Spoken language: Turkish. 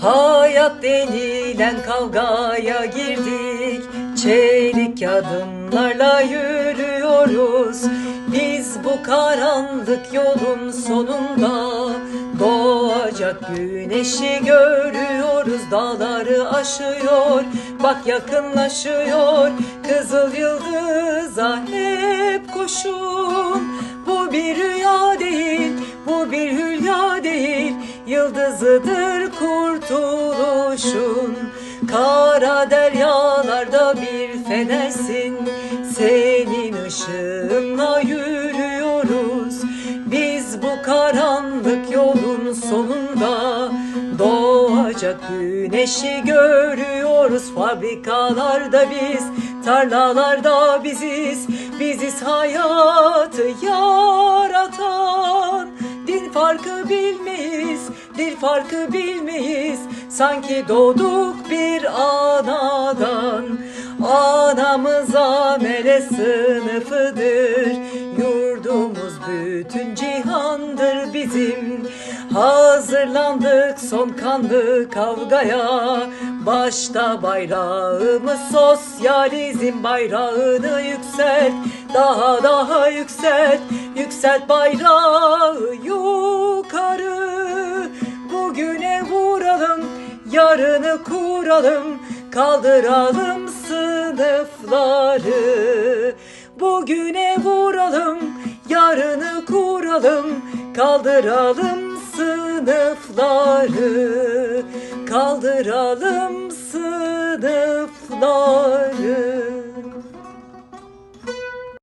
Hayat denilen kavgaya girdik. Çelik adımlarla yürüyoruz. Biz bu karanlık yolun sonunda Doğacak güneşi görüyoruz. Dağları aşıyor Bak yakınlaşıyor. Kızıl yıldıza hep koşun. Bu bir Yıldızıdır kurtuluşun. Kara deryalarda bir fenersin Senin ışığınla yürüyoruz. Biz bu karanlık yolun sonunda Doğacak güneşi görüyoruz. Fabrikalarda biz, tarlalarda biziz. Biziz hayatı yaratan. Din farkı bilmeyiz, dil farkı bilmeyiz. Sanki doğduk bir anadan. Anamız amele sınıfıdır. Yurdumuz bütün cihandır bizim. Hazırlandık son kanlı kavgaya. Başta bayrağımız sosyalizm bayrağını yükselt. Daha daha yükselt, yükselt bayrağı yukarı yarını kuralım Kaldıralım sınıfları. Bugüne vuralım, yarını kuralım Kaldıralım sınıfları. Kaldıralım sınıfları